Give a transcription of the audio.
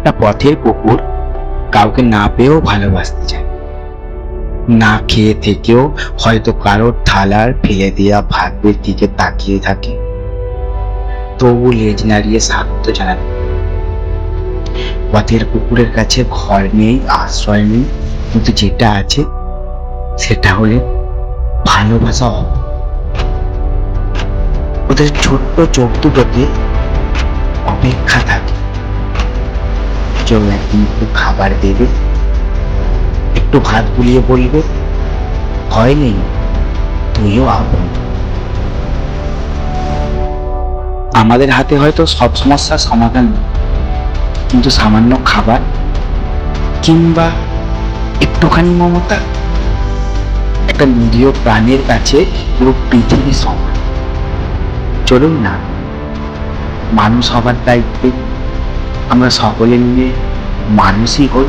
একটা পথের কুকুর কাউকে না পেয়েও ভালোবাসতে চায়। না খেয়ে থেকেও হয়তো কারোর থালার ফেলে দেওয়া ভাগ্যের দিকে তাকিয়ে থাকে। তবু লেজ নাড়িয়ে স্বাগত জানাবে। পথের কুকুরের কাছে ঘর নেই, আশ্রয় নেই, কিন্তু যেটা আছে সেটা হলে ভালোবাসা ওদের ছোট্ট চোখ দুটোতে অপেক্ষা কেউ একদিন একটু খাবার দেবে, একটু ভাত গুলিয়ে বলবে, ভয় নেই, তুইও আপন। আমাদের হাতে হয়তো সব সমস্যার সমাধান কিন্তু সামান্য খাবার কিংবা একটুখানি মমতা, একটা নিরীহ প্রাণের কাছে পুরো পৃথিবী সমান। চলুন না, মানুষ হবার দায়িত্বে আমরা সকলে মিলে মানুষই হই।